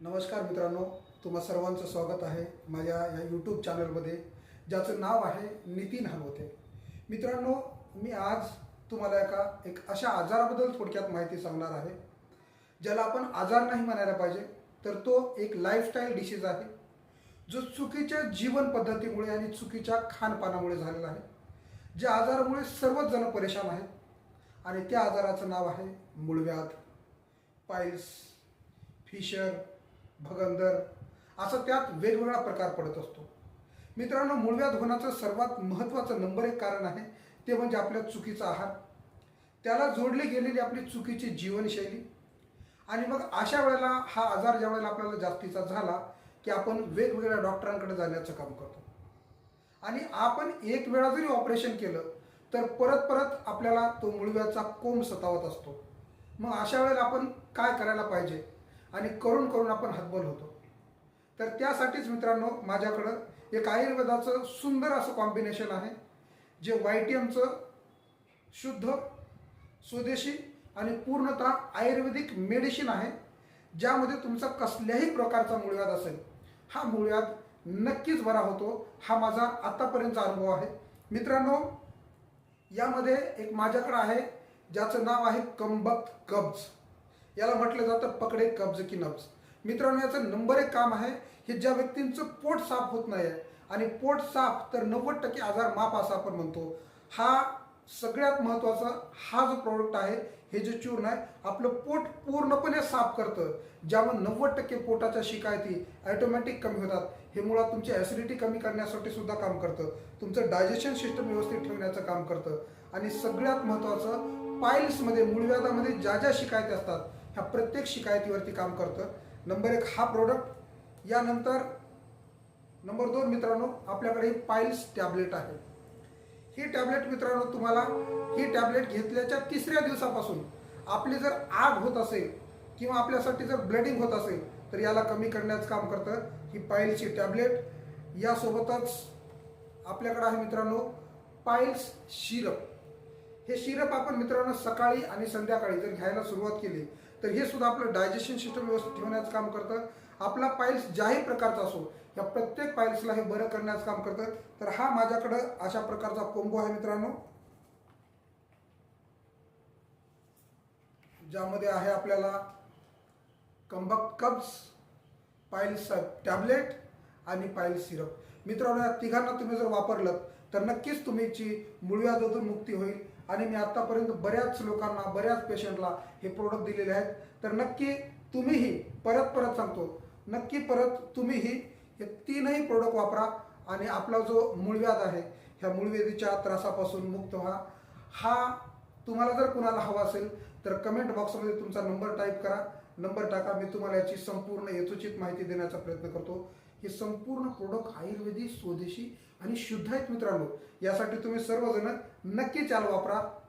नमस्कार मित्रांनो तुम्हा सर्वांचं स्वागत आहे माझ्या या यूट्यूब चॅनलमध्ये ज्याचं नाव आहे नितीन हलवते. मित्रांनो मी आज तुम्हाला एका एक अशा आजाराबद्दल थोडक्यात माहिती सांगणार आहे ज्याला आपण आजार नाही म्हणायला पाहिजे तर तो एक लाईफस्टाईल डिसीज आहे जो चुकीच्या जीवन पद्धतीमुळे आणि चुकीच्या खानपानामुळे झालेला आहे ज्या आजारामुळे सर्वच जण परेशान आहेत आणि त्या आजाराचं नाव आहे मूळव्याध पाईल्स फिशर भगंदर असं त्यात वेगवेगळा प्रकार पडत असतो. मित्रांनो मूळव्याध होण्याचं सर्वात महत्त्वाचं नंबर एक कारण आहे ते म्हणजे आपल्या चुकीचा आहार. त्याला जोडली गेलेली आपली चुकीची जीवनशैली. आणि मग अशा वेळेला हा आजार ज्या वेळेला आपल्याला जास्तीचा झाला की आपण वेगवेगळ्या डॉक्टरांकडे जाण्याचं काम करतो. आणि आपण एक वेळा जरी ऑपरेशन केलं तर परत परत आपल्याला तो मुळव्याचा कोंब सतावत असतो. मग अशा वेळेला आपण काय करायला पाहिजे? आणि करून करून आपण हतबल होतो. तर त्यासाठीच मित्रांनो माझ्याकडं एक आयुर्वेदाचं सुंदर असं कॉम्बिनेशन आहे जे वायटीएमचं शुद्ध स्वदेशी आणि पूर्णतः आयुर्वेदिक मेडिसिन आहे ज्यामध्ये तुमचा कसल्याही प्रकारचा मूळव्याध असेल हा मूळव्याध नक्कीच बरा होतो. हा माझा आत्तापर्यंतचा अनुभव आहे. मित्रांनो यामध्ये एक माझ्याकडं आहे ज्याचं नाव आहे कंबक कब्ज. याला म्हटलं जातं पकडे कब्ज की नब्ज. मित्रांनो याचं नंबर एक काम आहे हे ज्या व्यक्तींचं पोट साफ होत नाही आणि पोट साफ तर नव्वद टक्के आजार माप असं आपण म्हणतो हा सगळ्यात महत्त्वाचा हा जो प्रोडक्ट आहे हे जे चूर्ण आहे आपलं पोट पूर्णपणे साफ करतं. ज्यामुळे नव्वद टक्के पोटाच्या शिकायती ॲटोमॅटिक कमी होतात. हे मुळात तुमची ॲसिडिटी कमी करण्यासाठी सुद्धा काम करतं. तुमचं डायजेशन सिस्टम व्यवस्थित ठेवण्याचं काम करतं. आणि सगळ्यात महत्त्वाचं पाईल्समध्ये मूळव्याधामध्ये ज्या ज्या शिकायती असतात ह्या प्रत्येक शिकायतीवरती काम करतं. नंबर एक हा प्रोडक्ट यानंतर नंबर दोन मित्रांनो आपल्याकडे पाईल्स टॅबलेट आहे. ही टॅबलेट मित्रांनो तुम्हाला ही टॅबलेट घेतल्याच्या तिसऱ्या दिवसापासून आपली जर आग होत असेल किंवा आपल्यासाठी जर ब्लडिंग होत असेल तर याला कमी करण्याचं काम करतं ही पाईल्सची टॅबलेट यासोबतच आपल्याकडं आहे मित्रांनो पाईल्स शिरप. हे सिरप आपण मित्रांनो सकाळी आणि संध्याकाळी जर घ्यायला सुरुवात केली तर हे सुद्धा आपलं डायजेशन सिस्टम व्यवस्थित ठेवण्याचं काम करतं. आपला पाईल्स ज्याही प्रकारचा असो या प्रत्येक पाईल्सला हे बरं करण्याचं काम करतं. तर हा माझ्याकडं अशा प्रकारचा कोंबो आहे मित्रांनो. ज्यामध्ये आहे आपल्याला कंबक कब्स पाईल्स टॅबलेट आणि पाईल्स सिरप मित्रांनो या तिघांना तुम्ही जर वापरलं तर नक्कीच तुमची मूळव्याधातून मुक्ती होईल. आणि मी आतापर्यंत बऱ्याच लोकांना बऱ्याच पेशंटला हे प्रोडक्ट दिलेले आहेत. तर नक्की तुम्हीही परत परत सांगतो नक्की परत तुम्हीही हे तीनही प्रोडक्ट वापरा आणि आपला जो मूळव्याध आहे ह्या मूळव्याधीच्या त्रासापासून मुक्त व्हा. हा तुम्हाला जर कुणाला हवा असेल तर कमेंट बॉक्समध्ये तुमचा नंबर टाईप करा. नंबर टाका मी तुम्हाला याची संपूर्ण यथोचित माहिती देण्याचा प्रयत्न करतो. हे संपूर्ण प्रोडक्ट आयुर्वेदिक स्वदेशी आणि शुद्ध आहेत मित्रांनो. यासाठी तुम्ही सर्वजण नक्की चाल वापरा.